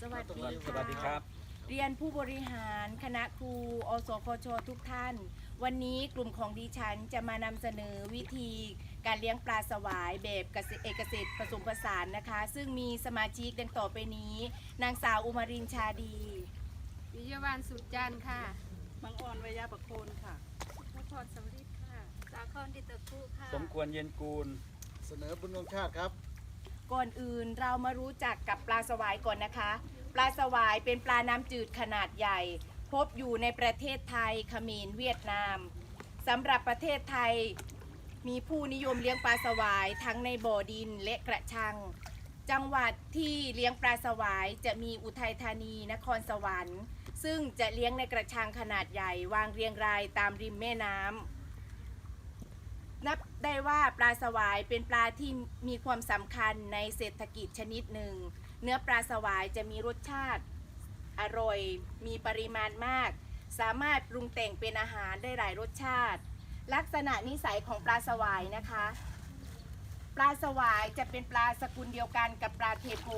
สวัสดีสวัสดีครับ เรียนผู้บริหารคณะครูอสคชทุกท่าน วันนี้กลุ่มของดิฉันจะมานำเสนอวิธีการเลี้ยงปลาสวายแบบเกษตรเอกเกษตรผสมผสานนะคะ ซึ่งมีสมาชิกดังต่อไปนี้ นางสาวอุมารินชาดีวิยาวันสุดจันทร์ค่ะ บางอ่อนวิยาประโคนค่ะพระพรสำริดค่ะ สาครดิตะคุค่ะ สมควรเย็นกูล เสนอบุญวงชาติครับ ก่อนอื่นเรามารู้จักกับปลาสวายก่อนนะคะ ปลาสวายเป็นปลาน้ำจืดขนาดใหญ่ พบอยู่ในประเทศไทยเขมรเวียดนามสำหรับประเทศไทย มีผู้นิยมเลี้ยงปลาสวายทั้งในบ่อดินและกระชัง จังหวัดที่เลี้ยงปลาสวายจะมีอุทัยธานีนครสวรรค์ ซึ่งจะเลี้ยงในกระชังขนาดใหญ่วางเรียงรายตามริมแม่น้ำ นับได้ว่าปลาสวายเป็นปลาที่มีความสำคัญในเศรษฐกิจชนิดหนึ่ง เนื้อปลาสวายจะมีรสชาติอร่อย มีปริมาณมาก สามารถปรุงแต่งเป็นอาหารได้หลายรสชาติ ลักษณะนิสัยของปลาสวายนะคะ ปลาสวายจะเป็นปลาสกุลเดียวกันกับปลาเทโพ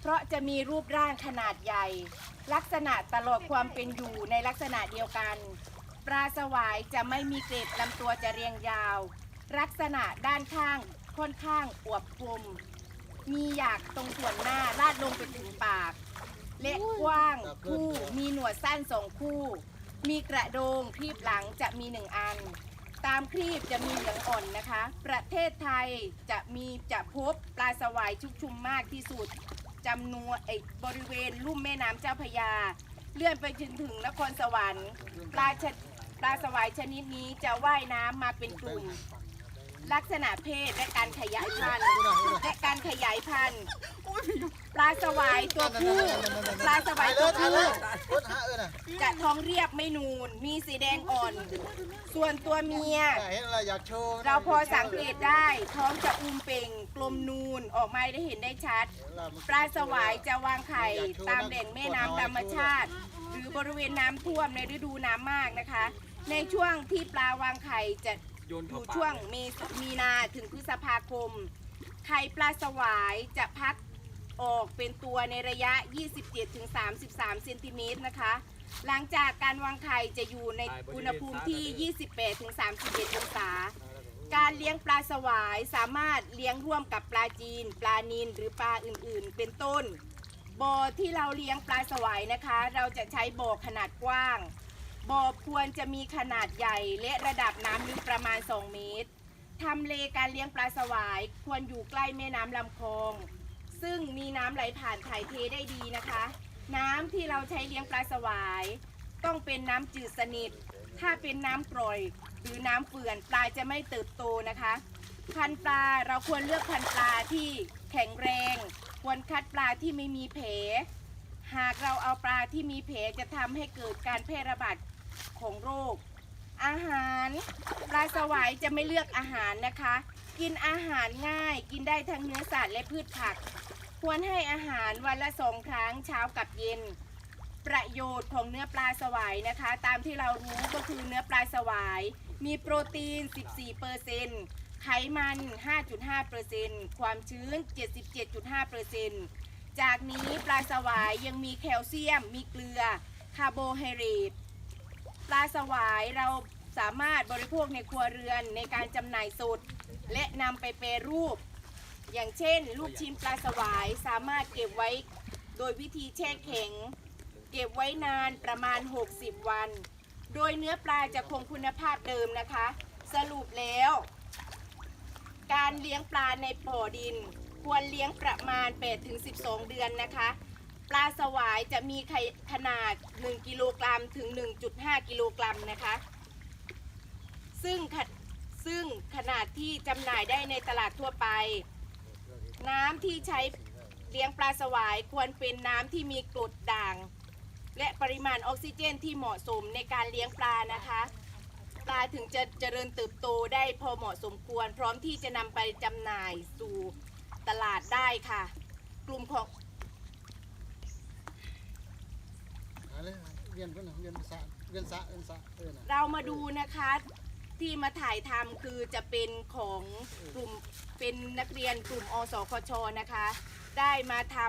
เพราะจะมีรูปร่างขนาดใหญ่ ลักษณะตลอดความเป็นอยู่ในลักษณะเดียวกัน ปลาสวายจะไม่มีเกล็ดลำตัวจะเรียงยาว ลักษณะด้านข้างค่อนข้างอวบกลมมีหยากตรงส่วนหน้าลาดลงไปถึงปาก เล็กกว้างคู่มีหนวดสั้นสองคู่ มีกระโดงครีบหลังจะมีหนึ่งอัน ตามครีบจะมีเหลืองอ่อนนะคะ ประเทศไทยจะมีจะพบปลาสวายชุกชุมมากที่สุดจำนวนไอ้บริเวณลุ่มแม่น้ำเจ้าพระยา เลื่อนไปจนถึงนครสวรรค์ปลาชะ ปลาสวายชนิดนี้จะว่ายน้ำมาเป็นกลุ่ม ลักษณะเพศและการขยายพันธุ์และการขยายพันธุ์ปลาสวายตัวผู้ปลาสวายเลตัวยถ่ายผู้เลยรถหาเออน่ะจะท้องเรียบไม่นูน มีสีแดงอ่อน ส่วนตัวเมียเห็นอะไรอยากโชว์เราพอสังเกตได้ ท้องจะอุ้มเป่งกลมนูนออกมาได้เห็นได้ชัด ปลาสวายจะวางไข่ตามแหล่งแม่น้ำธรรมชาติ หรือบริเวณน้ำท่วมในฤดูน้ำมากนะคะ ในช่วงที่ปลาวางไข่จะโยนอเข้ายู่ปากช่วงเมษมีนาถึงพฤษภาคม ไข่ปลาสวายจะพักออกเป็นตัวในระยะ 27-33 เซนติเมตรนะคะ หลังจากการวางไข่จะอยู่ในอุณหภูมิที่ 28-31 องศา การเลี้ยงปลาสวายสามารถเลี้ยงร่วมกับปลาจีน ปลานิลหรือปลาอื่นๆ เป็นต้นบ่อที่เราเลี้ยงปลาสวายนะคะ เราจะใช้บ่อขนาดกว้าง บ่อควรจะมีขนาดใหญ่และระดับน้ำลึกประมาณ 2 เมตรทำเลการเลี้ยงปลาสวายควรอยู่ใกล้แม่น้ำลำคลอง ซึ่งมีน้ำไหลผ่านถ่ายเทได้ดีนะคะ น้ำที่เราใช้เลี้ยงปลาสวาย ต้องเป็นน้ำจืดสนิท ถ้าเป็นน้ำกร่อย หรือน้ำเฟื่อนปลาจะไม่เติบโตนะคะ พันปลาเราควรเลือกพันปลาที่แข็งแรง ควรคัดปลาที่ไม่มีแผลหากเราเอาปลาที่มีแผลจะทำให้เกิดการแพร่ระบาด ของโรค อาหารปลาสวายจะไม่เลือกอาหารนะคะ กินอาหารง่ายกินได้ทั้งเนื้อสัตว์และพืชผัก ควรให้อาหารวันละสองครั้งเช้ากับเย็น ประโยชน์ของเนื้อปลาสวายนะคะ ตามที่เรารู้ก็คือเนื้อปลาสวายมีโปรตีน 14%ไขมัน 5.5%ความชื้น 77.5%จากนี้ปลาสวายยังมีแคลเซียม มีเกลือ คาร์โบไฮเดรต ปลาสวายเราสามารถบริโภคในครัวเรือนในการจำหน่ายสดและนำไปแปรรูป อย่างเช่น ลูกชิ้นปลาสวายสามารถเก็บไว้โดยวิธีแช่แข็ง เก็บไว้นานประมาณ 60 วัน โดยเนื้อปลาจะคงคุณภาพเดิมนะคะ สรุปแล้ว การเลี้ยงปลาในบ่อดิน ควรเลี้ยงประมาณ 8-12 เดือนนะคะ ปลาสวายจะมีขขนาด 1 กิโลกรัมถึง 1.5 กิโลกรัมนะคะ ซึ่งซึ่งขนาดที่จำหน่ายได้ในตลาดทั่วไป น้ำที่ใช้เลี้ยงปลาสวายควรเป็นน้ำที่มีกรดด่าง และปริมาณออกซิเจนที่เหมาะสมในการเลี้ยงปลานะคะ ปลาถึงจะเจริญเติบโตได้พอเหมาะสมควร พร้อมที่จะนำไปจำหน่ายสู่ตลาดได้ค่ะ กลุ่มของ หา เลยเรียนเพื่อนน่ะเรียนภาษาเรียนสะเรียนสะเออน่ะเรามาดูนะคะที่มาถ่ายทำคือจะเป็นของกลุ่มเป็นนักเรียนกลุ่มอสคชนะคะ ได้มาทำ